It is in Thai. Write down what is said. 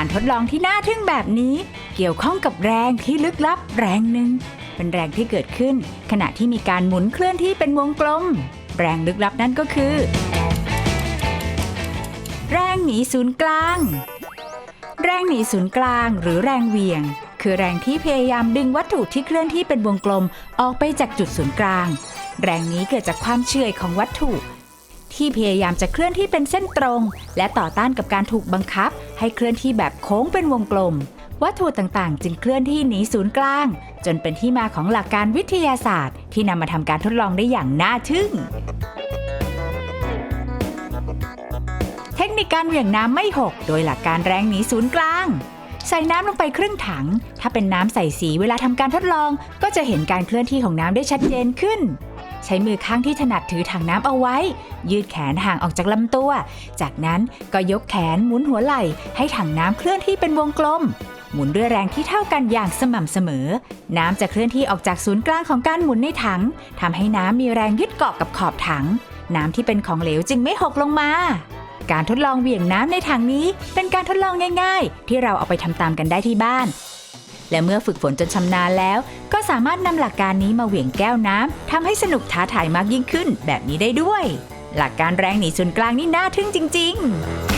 การทดลองที่น่าทึ่งแบบนี้ เกี่ยวข้องกับแรงที่ลึกลับแรงหนึ่งเป็นแรงที่เกิดขึ้น ขณะที่มีการหมุนเคลื่อนที่เป็นวงกลม แรงลึกลับนั่นก็คือ แรงหนีศูนย์กลาง แรงหนีศูนย์กลาง หรือแรงเวียง คือแรงที่พยายามดึงวัตถุที่เคลื่อนที่เป็นวงกลมออกไปจากจุดศูนย์กลาง แรงนี้เกิดจากความเฉื่อยของวัตถุ ที่พยายามจะเคลื่อนที่เป็นเส้นตรง และต่อต้านกับการถูกบังคับ ให้เคลื่อนที่แบบโค้งเป็นวงกลม วัตถุต่างๆ จึงเคลื่อนที่หนีศูนย์กลาง จนเป็นที่มาของหลักการวิทยาศาสตร์ ที่นำมาทำการทดลองได้อย่างน่าทึ่ง เทคนิคการเหวี่ยงน้ำไม่หก โดยหลักการแรงหนีศูนย์กลางใส่น้ำลงไปครึ่งถัง ถ้าเป็นน้ำใส่สีเวลาทำการทดลอง ก็จะเห็นการเคลื่อนที่ของน้ำได้ชัดเจนขึ้น ใช้มือข้างที่ถนัดถือถังน้ำเอาไว้ ยืดแขนห่างออกจากลำตัว จากนั้นก็ยกแขนหมุนหัวไหล่ ให้ถังน้ำเคลื่อนที่เป็นวงกลม หมุนด้วยแรงที่เท่ากันอย่างสม่ำเสมอ น้ำจะเคลื่อนที่ออกจากศูนย์กลางของการหมุนในถังทำให้น้ำมีแรงยึดเกาะกับขอบถัง น้ำที่เป็นของเหลวจึงไม่หกลงมาการทดลองเหวี่ยงน้ำในถังนี้ เป็นการทดลองง่าย ๆ ที่เราเอาไปทำตามกันได้ที่บ้าน และเมื่อฝึกฝนจนชำนาญแล้ว ก็สามารถนำหลักการนี้มาเหวี่ยงแก้วน้ำทำให้สนุกท้าทายมากยิ่งขึ้นแบบนี้ได้ด้วย หลักการแรงหนีศูนย์กลางนี่น่าทึ่งจริง ๆ